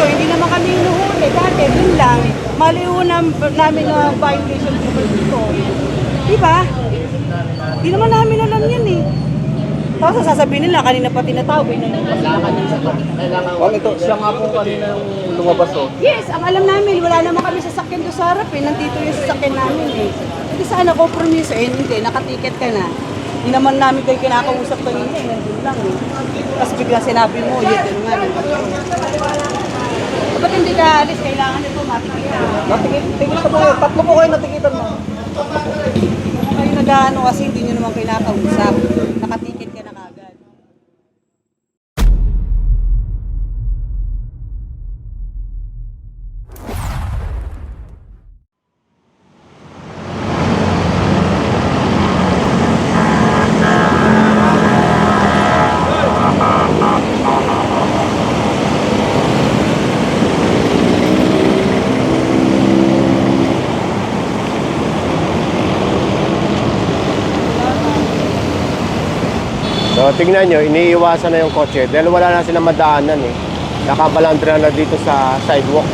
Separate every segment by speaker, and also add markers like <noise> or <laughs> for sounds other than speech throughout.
Speaker 1: dito, hindi naman kami inuhuli. Dati, din lang. Mali ho nam- namin na violation dito. Di ba? Di naman namin alam yan eh. Tapos sasabihin nila, kanina pa tinatawag. eh, na
Speaker 2: Well, ito, siya nga po kanina yung lumabas oh.
Speaker 1: Yes, ang alam namin, wala naman kami sasakyan doon sa harap eh. Nandito yung sasakyan namin eh. Hindi sana kompromiso eh, hindi, nakatiket ka na. Hindi naman namin kayo kinakausap kanina eh, nandun lang eh. Tapos bigla sinabi mo, yun, yun nga. Ba't hindi ka alis? Kailangan nito matikita.
Speaker 2: Natikit, tigil sa mga, tatlo po kayo natikitan mo.
Speaker 1: Kung kayo nag-ano kasi hindi nyo naman kinakausap. Nakatiket ka na kagad.
Speaker 3: So tingnan nyo, iniiwasan na yung kotse dahil wala na silang madaanan eh. Nakabalandra na dito sa sidewalk.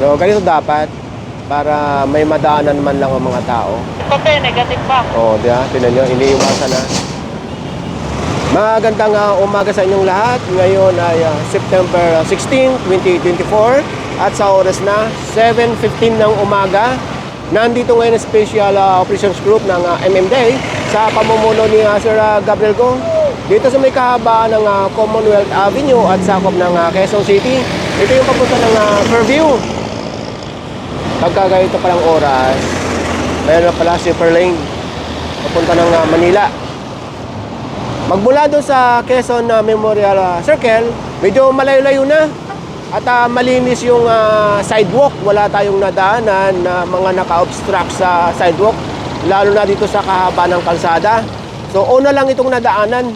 Speaker 3: So ganito dapat para may madaanan man lang ang mga tao.
Speaker 1: Ito negative pa.
Speaker 3: Oo, di ba? Tingnan nyo, iniiwasan na. Magandang ah, umaga sa inyong lahat. Ngayon ay ah, September 16, 2024 at sa oras na 7.15 ng umaga. Nandito ngayon ang Special ah, Operations Group ng ah, MMDA sa pamumuno ni ah, Sir ah, Gabriel Go. Dito sa may kahabaan ng ah, Commonwealth Avenue at sakop ng ah, Quezon City. Ito yung papunta ng ah, Fairview. Pagka ganito palang oras, mayroon na pala super lane papunta ng ah, Manila. Magmula doon sa Quezon na Memorial ah, Circle, medyo malayo-layo na. At ah, malinis yung ah, sidewalk. Wala tayong nadaanan na mga naka-obstruct sa sidewalk. Lalo na dito sa kahaba ng kalsada. So, una lang itong nadaanan.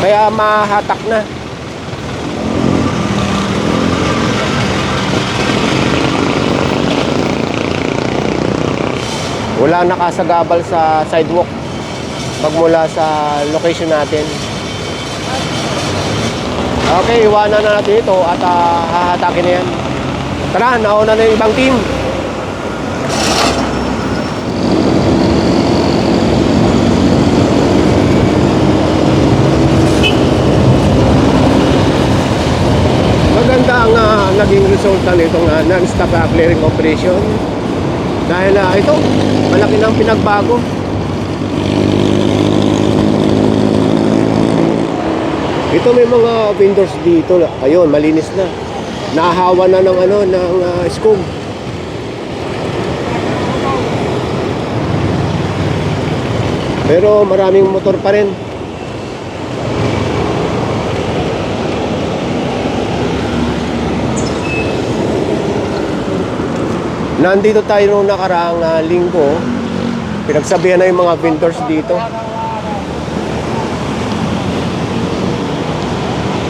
Speaker 3: Kaya mahatak na. Wala nakasagabal sa sidewalk pagmula sa location natin. Okay, iwanan na natin ito at uh, hahatakin na yan. Tara, nauna na yung ibang team. Maganda ang ah, naging resulta nitong uh, non-stop ah, clearing operation. Dahil ah, ito, malaki ng pinagbago. Ito may mga vendors dito. Ayun, malinis na. Nahahawa na ng ano ng uh, skog. Pero maraming motor pa rin. Nandito tayo nung nakaraang ah, linggo. Pinagsabihan na yung mga vendors dito.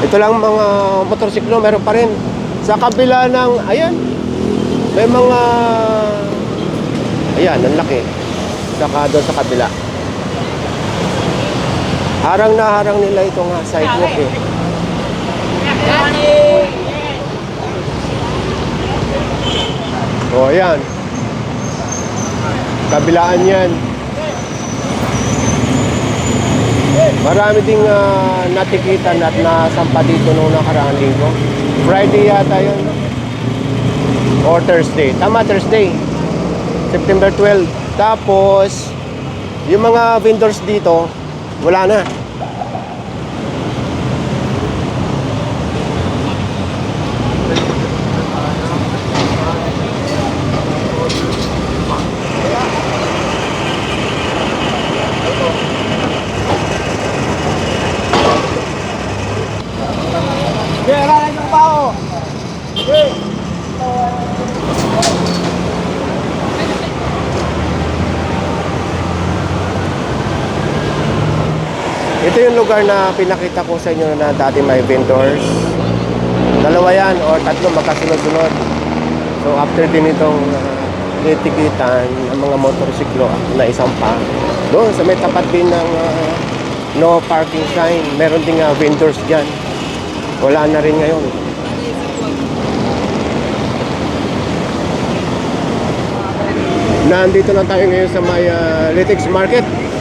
Speaker 3: Ito lang mga motorsiklo, meron pa rin. Sa kabila ng, ayan, may mga, ayan, ang laki. Saka doon sa kabila. Harang na harang nila itong ah, sidewalk eh. O, ayan. Kabilaan yan. Marami ding ah, natikitan at nasampa dito nung nakaraang linggo. Friday yata yun. Or Thursday. Tama, Thursday. September 12. Tapos, yung mga vendors dito, wala na.
Speaker 2: Kaya yung bao.
Speaker 3: Ito yung lugar na pinakita ko sa inyo na dati may vendors. Dalawa yan or tatlo magkasunod-sunod. So after din itong uh, nitikitan ng mga motorsiklo na isang pa, doon sa may tapat din ng uh, no parking sign. Meron ding ah, vendors dyan. Wala na rin ngayon. Nandito na tayo ngayon sa may uh, Litix Market.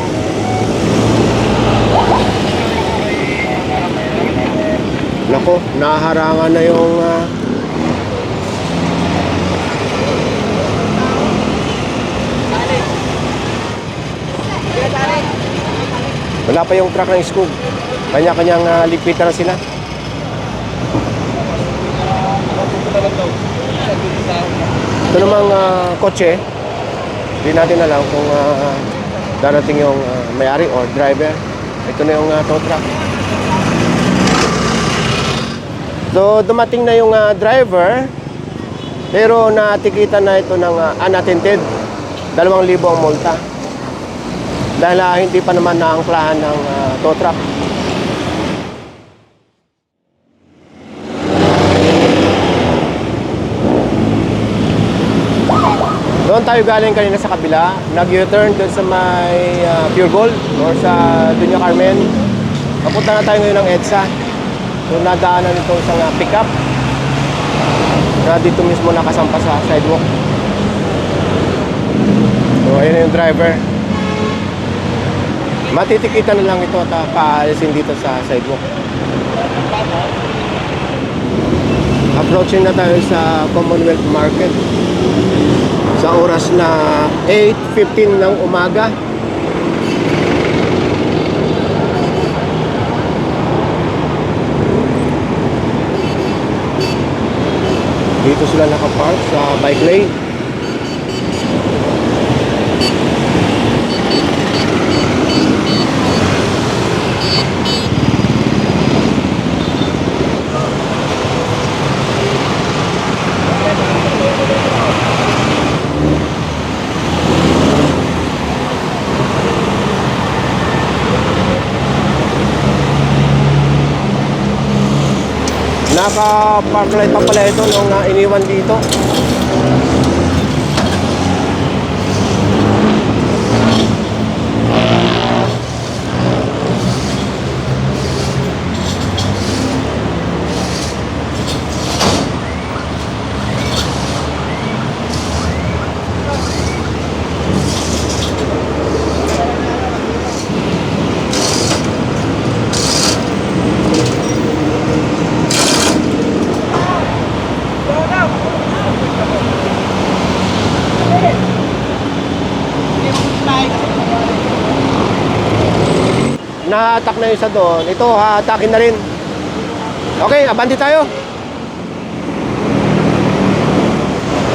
Speaker 3: Nako, naharangan na yung ah, Wala pa yung truck ng Scoob. Kanya-kanyang uh, ligpitan na sila. Ito namang ah, kotse, hindi natin alam kung ah, darating yung ah, may-ari or driver. Ito na yung uh, tow truck. So, dumating na yung ah, driver, pero natikitan na ito ng ah, unattended. Dalawang libo ang multa. Dahil ah, hindi pa naman naangklahan ng ah, tow truck. Doon tayo galing kanina sa kabila, nag-U-turn doon sa may ah, Pure Gold or sa Dunya Carmen. Papunta na tayo ngayon ng EDSA. So nadaanan itong isang ah, pickup na dito mismo nakasampa sa sidewalk. So ayun yung driver. Matitikitan na lang ito at ah, paalisin dito sa sidewalk. Approaching na tayo sa Commonwealth Market sa oras na 8.15 ng umaga. Dito sila nakapark sa bike lane. Naka-park light pa pala ito nung uh, iniwan dito. Na-attack na isa doon. Ito, ha-attackin na rin. Okay, abanti tayo.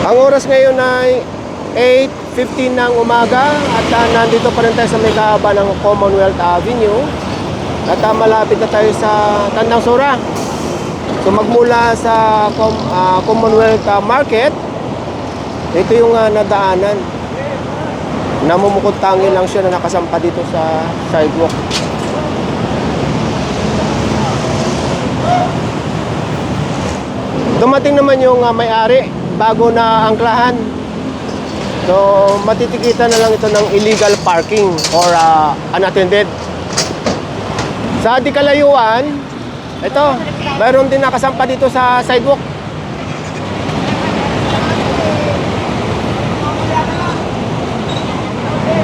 Speaker 3: Ang oras ngayon ay 8.15 ng umaga at ah, nandito pa rin tayo sa may kahaba ng Commonwealth Avenue at ah, malapit na tayo sa Tandang Sura. So magmula sa Com- ah, Commonwealth ah, Market, ito yung ah, nadaanan. Namumukod tangi lang siya na nakasampa dito sa sidewalk. Dumating naman yung ah, may-ari bago na angklahan. So, matitikitan na lang ito ng illegal parking or ah, unattended. Sa di kalayuan, ito, mayroon din nakasampa dito sa sidewalk.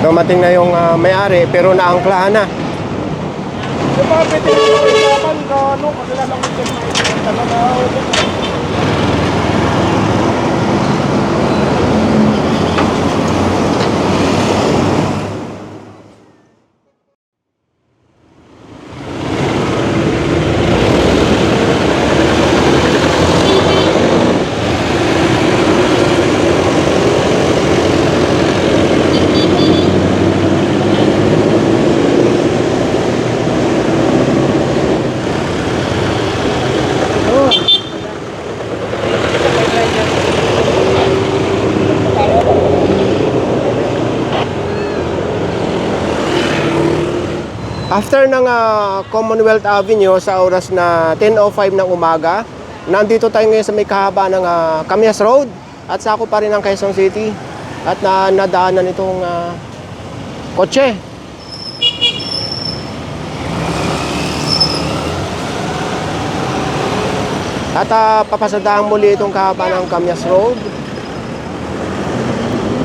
Speaker 3: Dumating na yung ah, may-ari pero naangklahan na.
Speaker 2: Yung mga pwede na sa ano, kadala lang ito talaga.
Speaker 3: After ng uh, Commonwealth Avenue sa oras na 10.05 ng umaga, nandito tayo ngayon sa may kahaba ng uh, Camias Road at sako pa rin ang Quezon City at na nadaanan itong uh, kotse. At uh, papasadahan muli itong kahaba ng Camias Road.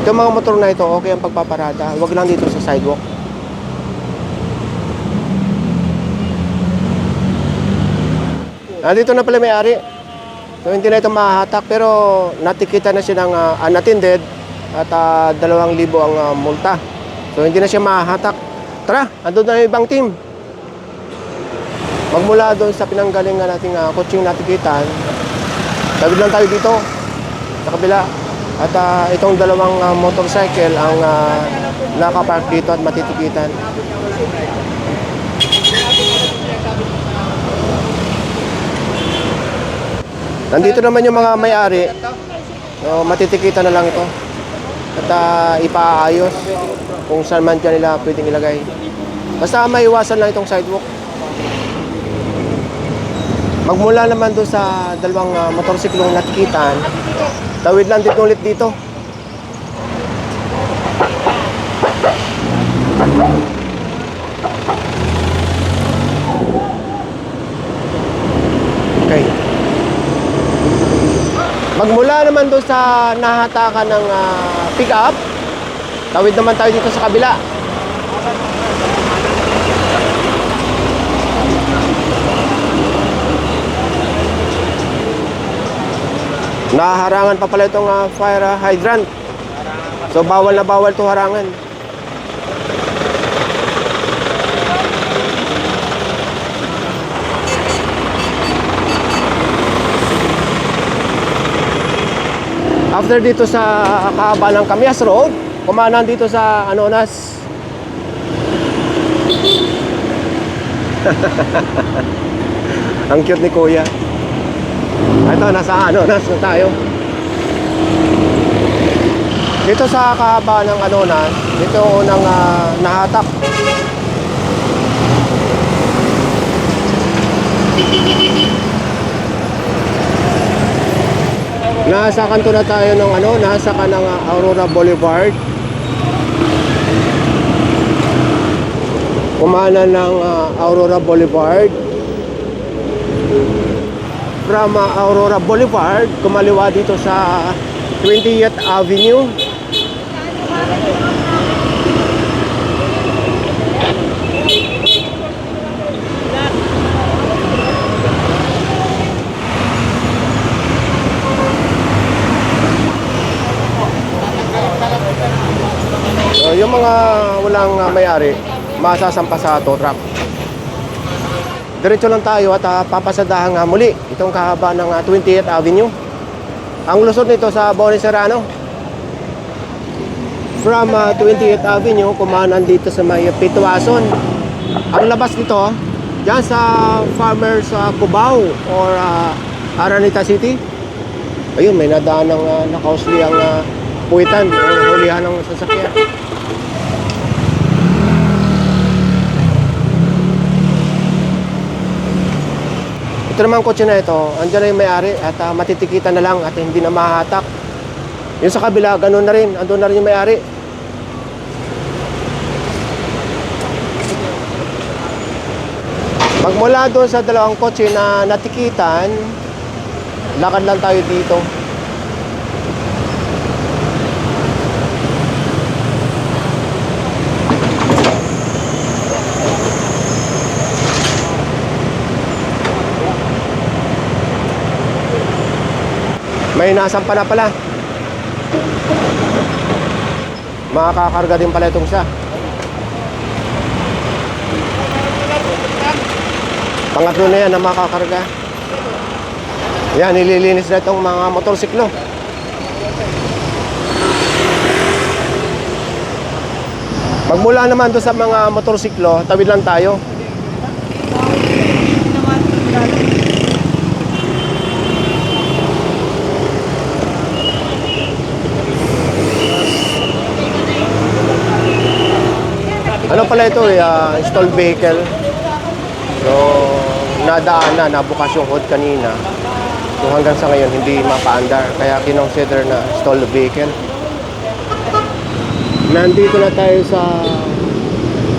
Speaker 3: Itong mga motor na ito, okay ang pagpaparada. Huwag lang dito sa sidewalk. Nandito na pala may-ari. So hindi na ito mahahatak pero natikita na siya ng uh, unattended at uh, 2,000 ang ah, multa. So hindi na siya mahahatak. Tara, andun na yung ibang team. Magmula doon sa pinanggalingan nating uh, coaching natikitan, tawid lang tayo dito sa kabila. At ah, itong dalawang ah, motorcycle ang uh, nakapark dito at matitikitan. Nandito naman yung mga may-ari. So, matitikitan na lang ito. At ah, ipaayos kung saan man dyan nila pwedeng ilagay. Basta maiwasan lang itong sidewalk. Magmula naman doon sa dalawang uh, motorsiklong natikitan, tawid lang dito ulit dito. Magmula naman doon sa nahatakan ng ah, pick-up, tawid naman tayo dito sa kabila. Naharangan pa pala itong ah, fire hydrant. So bawal na bawal to harangan. After dito sa kahaba ng Camias Road, kumanan dito sa Anonas. <laughs> Ang cute ni Kuya. Ito, nasa Anonas na tayo. Dito sa kahaba ng Anonas, dito unang ah, nahatak. <laughs> Nasa kanto na tayo ng ano, nasa ka ng Aurora Boulevard. Kumana ng ah, Aurora Boulevard. From ah, Aurora Boulevard, kumaliwa dito sa 20th Avenue. Yung mga walang ah, may-ari, masasampa sa tow truck. Diretso lang tayo at ah, papasadahan nga muli itong kahaba ng ah, 20th Avenue. Ang lusot nito sa Bonnie Serrano. From ah, 20th Avenue, kumanan dito sa may Pituason. Ang labas nito, dyan sa Farmers sa Cubao or ah, Aranita City. Ayun, may nadaan ng uh, nakausli ang ah, puwitan o hulihan ng sasakyan. Ito naman kotse na ito, andyan na yung may-ari at ah, matitikitan na lang at hindi na mahahatak. Yung sa kabila, ganun na rin, andun na rin yung may-ari. Magmula doon sa dalawang kotse na natikitan, lakad lang tayo dito. May nasampa na pala. Makakakarga din pala itong isa. Pangatlo na yan na makakarga. Yan, nililinis na itong mga motorsiklo. Magmula naman doon sa mga motorsiklo, tawid lang tayo. Ano pala ito eh, ah, stalled vehicle. So, nadaan na, nabukas yung hood kanina. So hanggang sa ngayon, hindi mapaandar. Kaya kinonsider na stalled vehicle. Nandito na tayo sa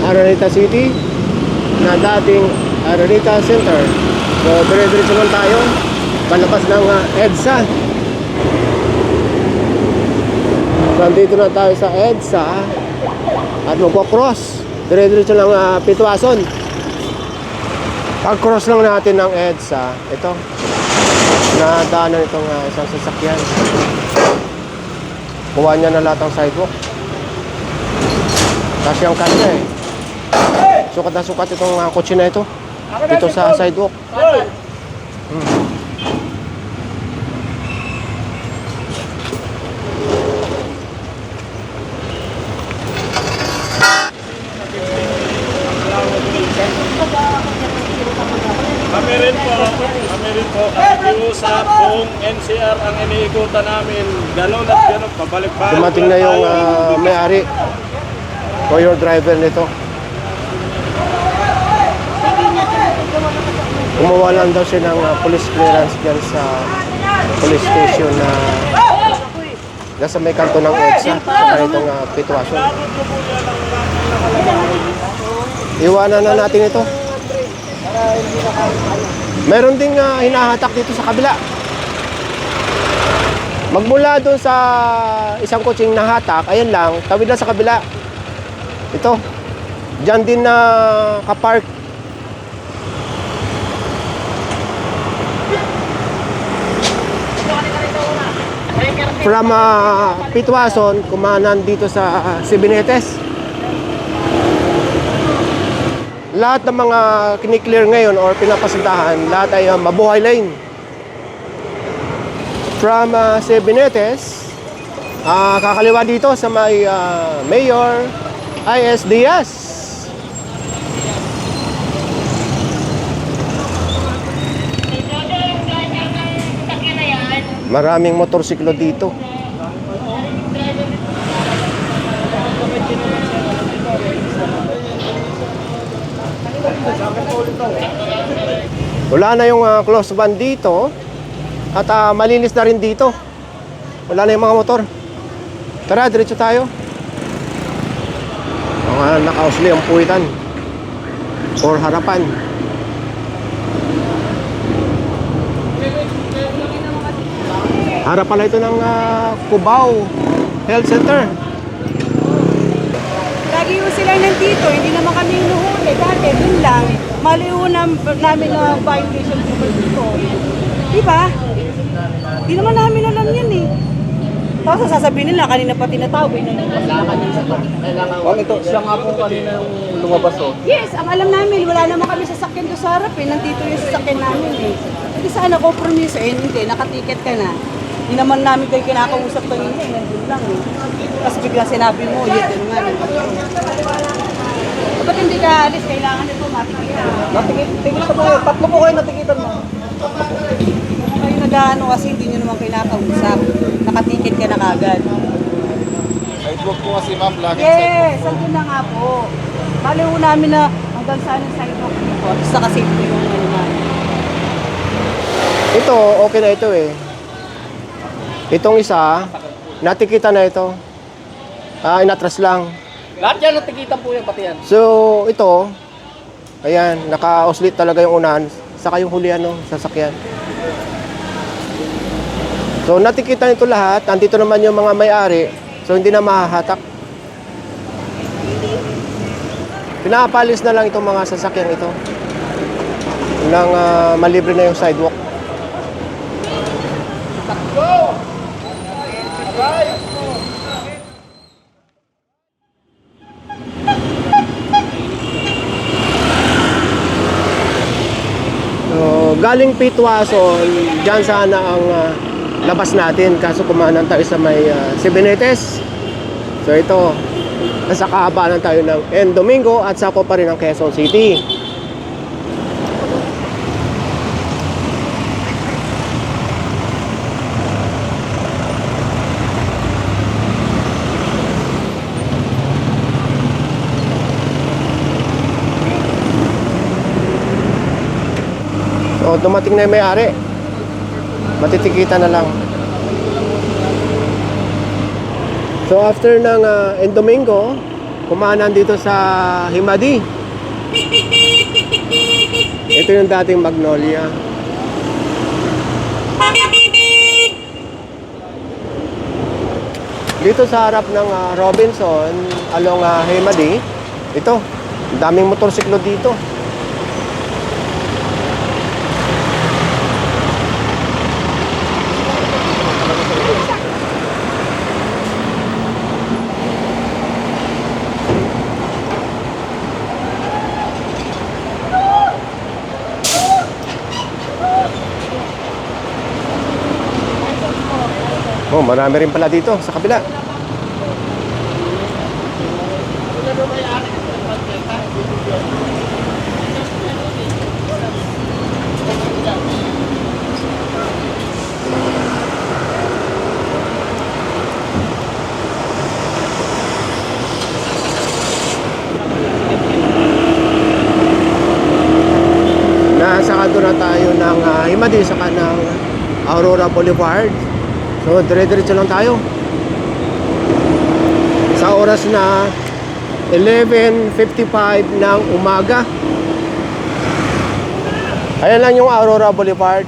Speaker 3: Araneta City na dating Araneta Center. So, dire-diretso lang tayo. palabas ng ah, EDSA. So, andito na tayo sa EDSA at magkocross. Dire-diretso lang uh, Pitwason. Pag-cross lang natin ng EDSA, ito, nadaanan itong ah, isang sasakyan. Kuha niya na lahat ng sidewalk. Kasi ang kanya eh. Sukat na sukat itong uh, kotse na ito. Dito sa sidewalk.
Speaker 2: Kami po, nakikiusap kung NCR ang iniikutan namin, gano'n at gano'n, pabalik-balik.
Speaker 3: Dumating na yung ah, may-ari o your driver nito. Gumawa lang daw siya ng ah, police clearance dyan sa police station na nasa may kanto ng EDSA sa itong uh, Pitwason. Iwanan na natin ito. Meron ding ah, hinahatak dito sa kabila. Magmula doon sa isang kutsing nahatak, ayan lang, tawid lang sa kabila. Ito. Diyan din na kapark. From uh, Pitwason, kumanan dito sa uh, Sibinetes. Lahat ng mga kiniklear ngayon or pinapasintahan, lahat ay uh, mabuhay lane from uh, Sebenetes, ah kakaliwa dito sa may ah, Mayor I.S. Diaz. Maraming motorsiklo dito. Wala na yung ah, close van dito. At ah, malinis na rin dito. Wala na yung mga motor. Tara, diretso tayo. Mga nakausli ang puwitan. Or harapan. Harap pala ito ng ah, Cubao Health Center.
Speaker 1: Lagi yung sila nandito, hindi naman kami hinuhuli. Dati, dun lang, maliw na, namin na violation po dito. Di ba? Di naman namin alam yan eh. Tapos sasabihin nila, kanina pa tinatawag, eh, nandun sila kanina sa
Speaker 2: Oh, ito, siya nga po kanina yung lumabas oh.
Speaker 1: Yes, ang alam namin, wala naman kami sasakyan doon sa harap eh. Nandito yung sasakyan namin eh. Hindi sana kompromiso eh, hindi, nakatiket ka na. Hindi naman namin kayo kinakausap kanina eh, nandun lang eh. Tapos bigla sinabi mo, yun, yun nga. eh. Ba't hindi ka alis? Kailangan nito matikita.
Speaker 2: Natikit, ka po kayo. Tatlo po kayo natikitan mo.
Speaker 1: Kayo nag-ano kasi hindi nyo naman kinakausap. Nakatiket ka na kagad.
Speaker 2: Sidewalk po kasi ma'am, lagi
Speaker 1: Yes, andun na nga po. Bali ho namin na hanggang saan ang sidewalk dito. Tapos nakasave ko yung ano naman.
Speaker 3: Ito, okay na ito eh. Itong isa, natikita na ito. Ah, inatras lang.
Speaker 2: Lahat yan natikitan po yan, pati yan.
Speaker 3: So, ito, ayan, naka-oslit talaga yung unahan, saka yung huli ano, sasakyan. So, natikita nito lahat, andito naman yung mga may-ari, so hindi na mahahatak. Pinapalis na lang itong mga sasakyan ito. Nang ah, malibre na yung sidewalk. So, galing Pitwason, dyan sana ang ah, labas natin. Kaso kumanan tayo sa may uh, Sibinetes. So ito, nasa kahabaanan tayo ng N Domingo at sako pa rin ang Quezon City. So dumating na yung may-ari. Matitikita na lang. So after ng uh, Domingo, kumanan dito sa Himadi. Ito yung dating Magnolia. Dito sa harap ng ah, Robinson, along uh, Hemadi, ito, daming motorsiklo dito. Oh, marami rin pala dito sa kabila. Nasa kanto na tayo ng uh, Himadi sa kanang Aurora Boulevard. So, dire-diretso lang tayo. Sa oras na 11.55 ng umaga. Ayan lang yung Aurora Boulevard.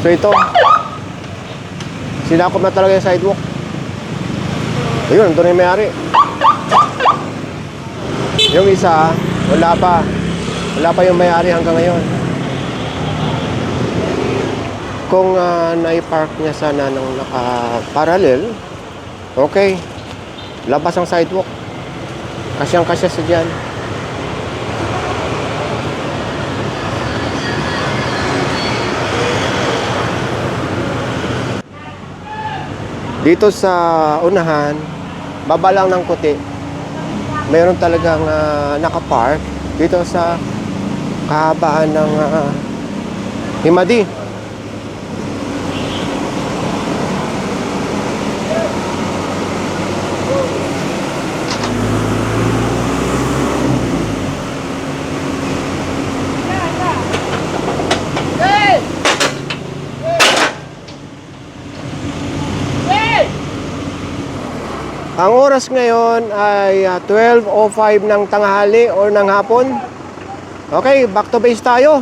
Speaker 3: So, ito. Sinakop na talaga yung sidewalk. Ayun, doon yung may-ari. Yung isa, wala pa. Wala pa yung may-ari hanggang ngayon. Kung uh, nai-park niya sana ng naka-parallel, okay. Labas ang sidewalk. Kasyang-kasya sa dyan. Dito sa unahan, baba lang ng kuti. Meron talagang uh, naka-park dito sa kahabaan ng ah, Himadi. Ang oras ngayon ay ah, 12.05 ng tanghali or ng hapon. Okay, back to base tayo.